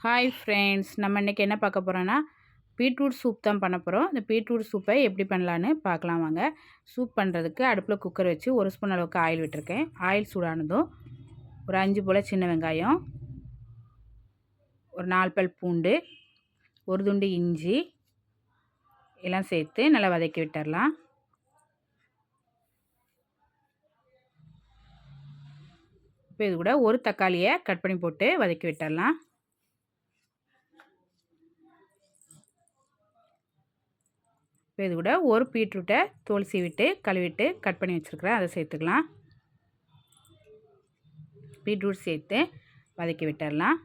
Hi friends நம்ம இன்றைக்கி என்ன பார்க்க போகிறோன்னா பீட்ரூட் சூப் தான் பண்ண போகிறோம் இந்த பீட்ரூட் சூப்பை எப்படி பண்ணலான்னு பார்க்கலாம் வாங்க. சூப் பண்ணுறதுக்கு அடுப்பில் குக்கர் வச்சு ஒரு ஸ்பூன் அளவுக்கு ஆயில் விட்டுருக்கேன். ஆயில் சூடானதும் ஒரு அஞ்சு போல் சின்ன வெங்காயம் ஒரு நாலு பல் பூண்டு ஒரு துண்டு இஞ்சி எல்லாம் சேர்த்து நல்லா வதக்கி விட்டுடலாம் இப்போ இது கூட ஒரு தக்காளியை கட் பண்ணி போட்டு வதக்கி விட்டுடலாம் இப்போ இது கூட ஒரு பீட்ரூட்டை தோல் சீவிட்டு கழுவிட்டு கட் பண்ணி வச்சுருக்கிறேன். அதை சேர்த்துக்கலாம். பீட்ரூட் சேர்த்து வதக்கி விட்டுடலாம்.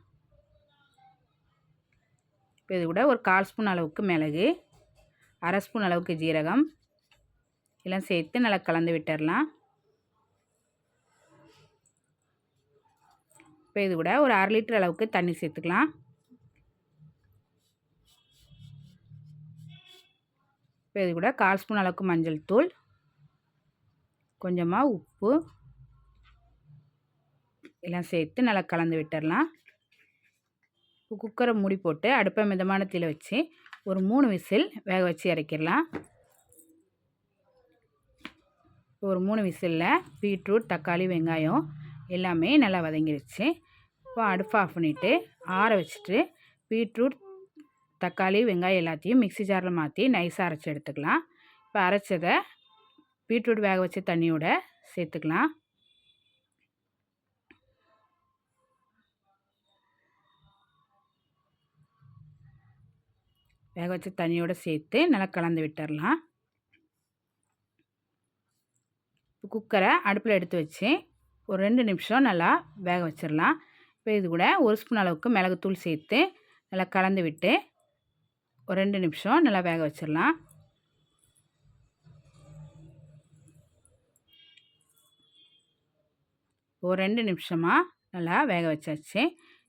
இப்போ இது கூட ஒரு கால் ஸ்பூன் அளவுக்கு மிளகு அரை ஸ்பூன் அளவுக்கு ஜீரகம். எல்லாம் சேர்த்து நல்லா கலந்து விட்டுடலாம். இப்போ இது கூட ஒரு அரை லிட்டர் அளவுக்கு தண்ணி சேர்த்துக்கலாம். இப்போ இது கூட கால் ஸ்பூன் அளவுக்கு மஞ்சள் தூள். கொஞ்சமாக உப்பு. எல்லாம் சேர்த்து நல்லா கலந்து விட்டுடலாம் குக்கரை மூடி போட்டு அடுப்பை மிதமான தீல வச்சு ஒரு மூணு விசில் வேக வச்சு இறக்கிடலாம். ஒரு மூணு விசிலில் பீட்ரூட் தக்காளி வெங்காயம் எல்லாமே நல்லா வதங்கிருச்சு. இப்போ அடுப்பு ஆஃப் பண்ணிவிட்டு ஆற வச்சுட்டு பீட்ரூட் தக்காளி வெங்காயம் எல்லாத்தையும் மிக்சி ஜாரில் மாற்றி நைஸாக அரைச்சி எடுத்துக்கலாம். இப்போ அரைச்சதை பீட்ரூட் வேக வச்ச தண்ணியோட சேர்த்துக்கலாம். வேக வச்ச தண்ணியோடு சேர்த்து நல்லா கலந்து விட்டுடலாம் குக்கரை அடுப்பில் எடுத்து வச்சு ஒரு ரெண்டு நிமிஷம் நல்லா வேக வச்சிடலாம் இப்போ இது கூட ஒரு ஸ்பூன் அளவுக்கு மிளகுத்தூள் சேர்த்து நல்லா கலந்து விட்டு ஒரு ரெண்டு நிமிஷம் நல்லா வேக வச்சிடலாம். ஒரு ரெண்டு நிமிஷமாக நல்லா வேக வச்சாச்சு.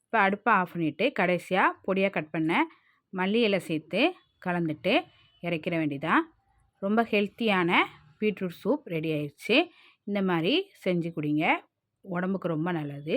இப்போ அடுப்பை ஆஃப் பண்ணிவிட்டு கடைசியாக பொடியாக கட் பண்ண மல்லி இலை சேர்த்து கலந்துட்டு இறக்கிற வேண்டிதான். ரொம்ப ஹெல்த்தியான பீட்ரூட் சூப் ரெடி ஆயிடுச்சு இந்த மாதிரி செஞ்சு குடிங்க. உடம்புக்கு ரொம்ப நல்லது.